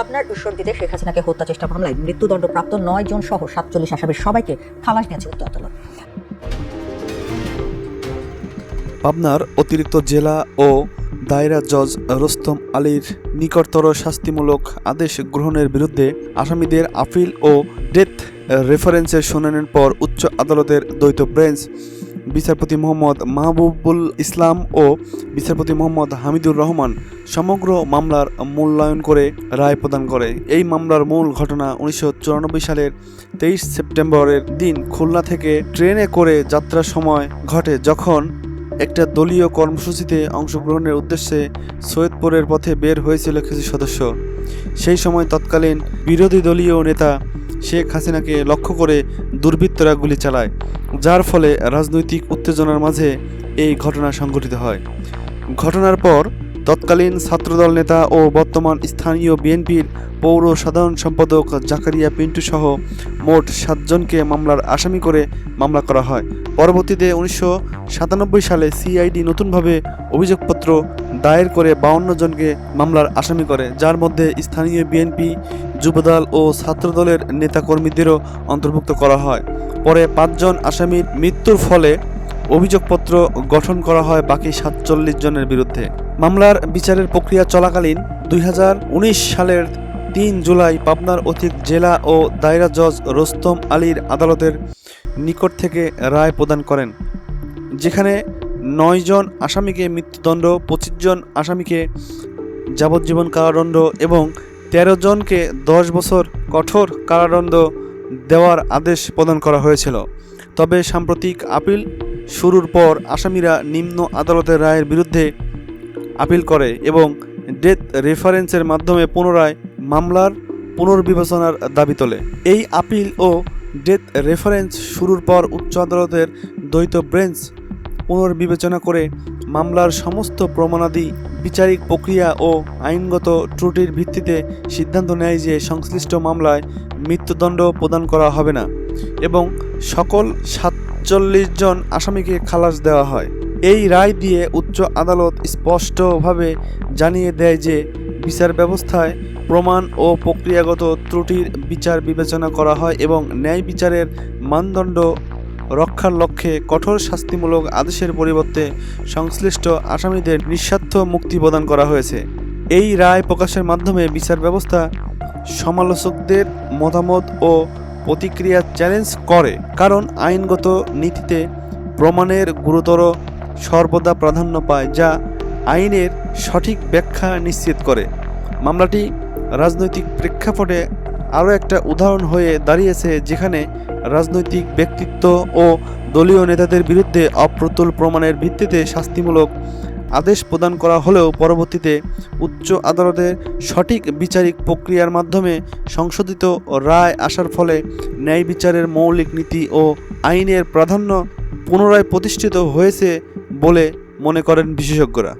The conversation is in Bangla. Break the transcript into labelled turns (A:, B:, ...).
A: পাবনার ঈশ্বরদীতে শেখ হাসিনাকে হত্যা চেষ্টা মামলায় মৃত্যুদণ্ডপ্রাপ্ত নয় জন সহ সাতচল্লিশ আসামির সবাইকে খালাস দিয়েছে উচ্চ আদালত।
B: পাবনার অতিরিক্ত জেলা ও দায়রা জজ রোস্তম আলীর নিকটতর শাস্তিমূলক আদেশ গ্রহণের বিরুদ্ধে আসামিদের আপিল ও ডেথ রেফারেন্সের শুনানির পর উচ্চ আদালতের দ্বৈত বেঞ্চ বিচারপতি মোহাম্মদ মাহবুবুল ইসলাম ও বিচারপতি মোহাম্মদ হামিদুর রহমান সমগ্র মামলার মূল্যায়ন করে রায় প্রদান করে। এই মামলার মূল ঘটনা উনিশশো চুরানব্বই সালের তেইশ সেপ্টেম্বরের দিন খুলনা থেকে ট্রেনে করে যাত্রার সময় ঘটে যখন একটা দলীয় কর্মসূচিতে অংশগ্রহণের উদ্দেশ্যে সৈয়দপুরের পথে বের হয়েছিল কিছু সদস্য। সেই সময় তৎকালীন বিরোধী দলীয় নেতা শেখ হাসিনাকে লক্ষ্য করে দুর্বৃত্তরা গুলি চালায়, যার ফলে রাজনৈতিক উত্তেজনার মাঝে এই ঘটনা সংঘটিত হয়। ঘটনার পর তৎকালীন ছাত্রদল নেতা ও বর্তমান স্থানীয় বিএনপির পৌর সাধারণ সম্পাদক জাকারিয়া পিন্টু সহ মোট সাতজনকে মামলার আসামি করে মামলা করা হয়। পরবর্তীতে উনিশশো সাতানব্বই সালে সিআইডি নতুনভাবে অভিযোগপত্র দায়ের করে বাউন্ন জনকে মামলার আসামি করে, যার মধ্যে স্থানীয় বিএনপি, যুবদল ও ছাত্রদলের নেতাকর্মীদেরও অন্তর্ভুক্ত করা হয়। পরে পাঁচজন আসামির মৃত্যুর ফলে অভিযোগপত্র গঠন করা হয় বাকি সাতচল্লিশ জনের বিরুদ্ধে। মামলার বিচারের প্রক্রিয়া চলাকালীন দুই হাজার উনিশ সালের তিন জুলাই পাবনার অতিরিক্ত জেলা ও দায়রা জজ রোস্তম আলীর আদালতের নিকট থেকে রায় প্রদান করেন, যেখানে নয় জন আসামিকে মৃত্যুদণ্ড, পঁচিশ জন আসামিকে যাবজ্জীবন কারাদণ্ড এবং তেরো জনকে দশ বছর কঠোর কারাদণ্ড দেওয়ার আদেশ প্রদান করা হয়েছিল। তবে সাম্প্রতিক আপিল শুরুর পর আসামিরা নিম্ন আদালতের রায়ের বিরুদ্ধে আপিল করে এবং ডেথ রেফারেন্সের মাধ্যমে পুনরায় মামলার পুনর্বিবেচনার দাবি তোলে। এই আপিল ও ডেথ রেফারেন্স শুরুর পর উচ্চ আদালতের দ্বৈত বেঞ্চ পুনর্বিবেচনা করে মামলার সমস্ত প্রমাণাদি, বিচারিক প্রক্রিয়া ও আইনগত ত্রুটির ভিত্তিতে সিদ্ধান্ত নেয় যে সংশ্লিষ্ট মামলায় মৃত্যুদণ্ড প্রদান করা হবে না এবং সকল সাতচল্লিশ জন আসামিকে খালাস দেওয়া হয়। এই রায় দিয়ে উচ্চ আদালত স্পষ্টভাবে জানিয়ে দেয় যে বিচার ব্যবস্থায় প্রমাণ ও প্রক্রিয়াগত ত্রুটির বিচার বিবেচনা করা হয় এবং ন্যায় বিচারের মানদণ্ড রক্ষার লক্ষ্যে কঠোর শাস্তিমূলক আদেশের পরিবর্তে সংশ্লিষ্ট আসামিদের নিঃস্বার্থ মুক্তি প্রদান করা হয়েছে। এই রায় প্রকাশের মাধ্যমে বিচার ব্যবস্থা সমালোচকদের মতামত ও প্রতিক্রিয়া চ্যালেঞ্জ করে, কারণ আইনগত নীতিতে প্রমাণের গুরুতর সর্বদা প্রাধান্য পায়, যা আইনের সঠিক ব্যাখ্যা নিশ্চিত করে। মামলাটি রাজনৈতিক প্রেক্ষাপটে আরও একটা উদাহরণ হয়ে দাঁড়িয়েছে, যেখানে রাজনৈতিক ব্যক্তিত্ব ও দলীয় নেতাদের বিরুদ্ধে অপ্রতুল প্রমাণের ভিত্তিতে শাস্তিমূলক আদেশ প্রদান করা হলেও পরবর্তীতে উচ্চ আদালতের সঠিক বিচারিক প্রক্রিয়ার মাধ্যমে সংশোধিত রায় আসার ফলে ন্যায় বিচারের মৌলিক নীতি ও আইনের প্রাধান্য পুনরায় প্রতিষ্ঠিত হয়েছে বলে মনে করেন বিশেষজ্ঞরা।